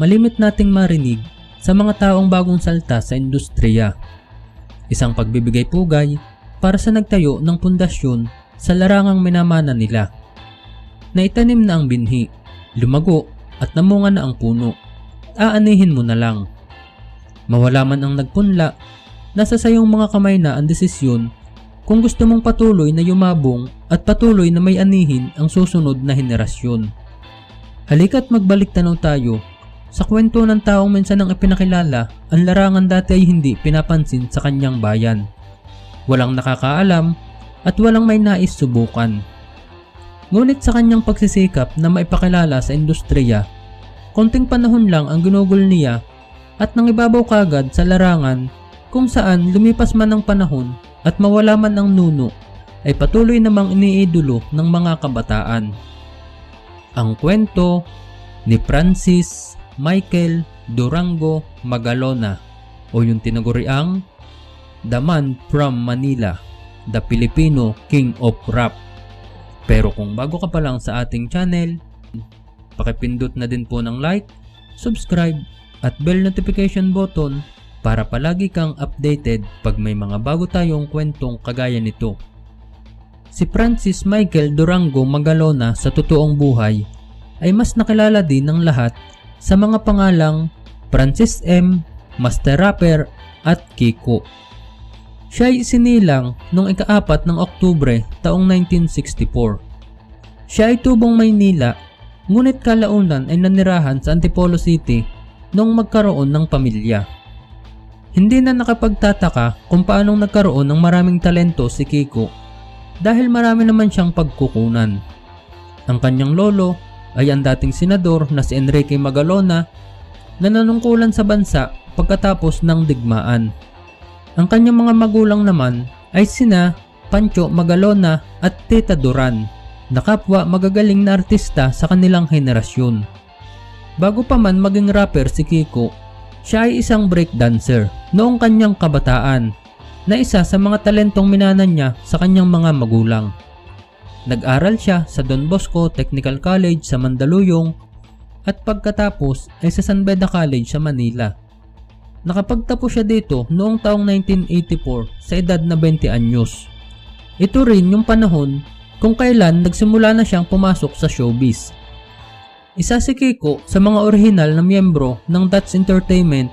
malimit nating marinig sa mga taong bagong salta sa industriya. Isang pagbibigay pugay para sa nagtayo ng pundasyon sa larangang minamana nila. Naitanim na ang binhi, lumago at namunga na ang puno. Aanihin mo na lang. Mawala man ang nagpunla, nasa sayong mga kamay na ang desisyon kung gusto mong patuloy na yumabong at patuloy na may anihin ang susunod na henerasyon. Halika't magbalik tanaw tayo sa kwento ng taong minsan ang ipinakilala ang larangan dati ay hindi pinapansin sa kanyang bayan. Walang nakakaalam at walang may nais subukan. Ngunit sa kanyang pagsisikap na maipakilala sa industriya, konting panahon lang ang ginugol niya at nang ibabaw kagad sa larangan kung saan lumipas man ang panahon at mawala man ang nuno ay patuloy namang iniidolo ng mga kabataan. Ang kwento ni Francis Michael Durango Magalona o yung tinaguriang The Man from Manila, the Filipino King of Rap. Pero kung bago ka pa lang sa ating channel, pakipindot na din po ng like, subscribe at bell notification button para palagi kang updated pag may mga bago tayong kwentong kagaya nito. Si Francis Michael Durango Magalona sa totoong buhay ay mas nakilala din ng lahat sa mga pangalang Francis M, Master Rapper at Kiko. Siya ay sinilang noong ikaapat ng Oktubre taong 1964. Siya ay tubong Maynila, ngunit kalaunan ay nanirahan sa Antipolo City noong magkaroon ng pamilya. Hindi na nakapagtataka kung paanong nagkaroon ng maraming talento si Kiko dahil marami naman siyang pagkukunan. Ang kanyang lolo ay ang dating senador na si Enrique Magalona na nanungkulan sa bansa pagkatapos ng digmaan. Ang kanyang mga magulang naman ay sina Pancho Magalona at Tita Duran na kapwa magagaling na artista sa kanilang henerasyon. Bago pa man maging rapper si Kiko, siya ay isang breakdancer noong kanyang kabataan na isa sa mga talentong minanan niya sa kanyang mga magulang. Nag-aral siya sa Don Bosco Technical College sa Mandaluyong at pagkatapos ay sa San Beda College sa Manila. Nakapagtapos siya dito noong taong 1984 sa edad na 20 anyos. Ito rin yung panahon kung kailan nagsimula na siyang pumasok sa showbiz. Isa si Kiko sa mga orihinal na miyembro ng Dutch Entertainment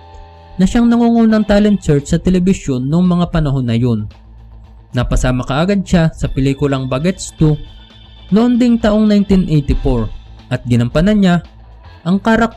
na siyang nangungunang talent search sa telebisyon noong mga panahon na yun. Napasama kaagad siya sa pelikulang Bagets 2 noon ding taong 1984 at ginampanan niya ang karakter